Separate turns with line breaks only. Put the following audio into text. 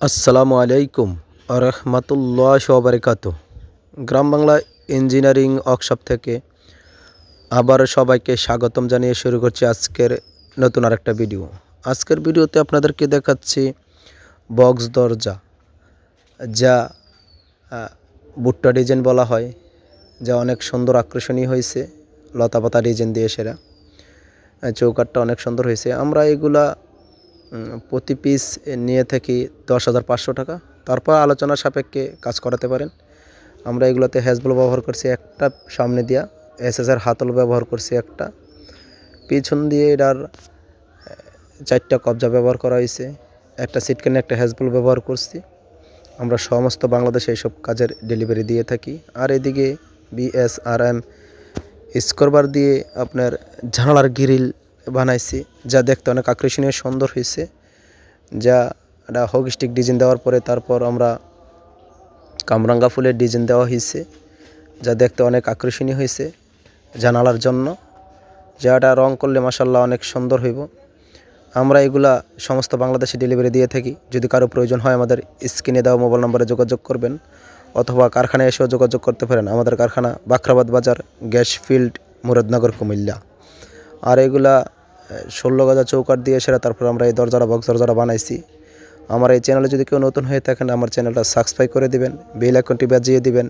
আসসালামু আলাইকুম রহমতুল্লাহ বারকাত গ্রাম Bangla engineering workshop থেকে আবার সবাইকে স্বাগতম জানিয়ে শুরু করছি আজকের নতুন আরেকটা ভিডিও। আজকের ভিডিওতে আপনাদেরকে দেখাচ্ছি বক্স দরজা যা ভুট্টা ডিজাইন বলা হয় যা অনেক সুন্দর আকর্ষণীয় হয়েছে লতাপাতা ডিজাইন দিয়ে সেরা আহ, চৌকাঠটা অনেক সুন্দর হয়েছে। আমরা এগুলা প্রতি পিস নিয়ে থাকি দশ হাজার পাঁচশো টাকা। তারপর আলোচনা সাপেক্ষে কাজ করাতে পারেন। আমরা এগুলোতে হ্যাজবল ব্যবহার করছি একটা, সামনে দিয়া এসএসআর হাতল ব্যবহার করছি একটা। পিছন দিয়ে এটার চারটা কবজা ব্যবহার করা হয়েছে। একটা সিটকানে একটা হ্যাজবল ব্যবহার করছি। আমরা সমস্ত বাংলাদেশে এইসব কাজের ডেলিভারি দিয়ে থাকি। আর এদিকে বিএসআরএম স্কোরবার দিয়ে আপনার জানালার গ্রিল বানাইছি, যা দেখতে অনেক আকর্ষণীয়, সুন্দর হয়েছে যা একটা হক স্টিক ডিজাইন দেওয়ার পরে তারপর আমরা কামরাঙ্গা ফুলের ডিজাইন দেওয়া হয়েছে যা দেখতে অনেক আকর্ষণীয় হয়েছে জানালার জন্য। যাটা রং করলে মাসাল্লাহ অনেক সুন্দর হইব। আমরা এগুলা সমস্ত বাংলাদেশে ডেলিভারি দিয়ে থাকি। যদি কারও প্রয়োজন হয় আমাদের স্ক্রিনে দেওয়া মোবাইল নম্বরে যোগাযোগ করবেন, অথবা কারখানায় এসেও যোগাযোগ করতে পারেন। আমাদের কারখানা বাখরাবাদ বাজার গ্যাস ফিল্ড মুরাদনগর, কুমিল্লা। আর এগুলা ষোলো গজা চৌকাট দিয়ে সেরা, তারপর আমরা এই দরজাটা বক্স দরজাটা বানাইছি। আমার এই চ্যানেলে যদি কেউ নতুন হয়ে থাকেন, আমার চ্যানেলটা সাবস্ক্রাইব করে দিবেন বেল আইকনটি বাজিয়ে দিবেন।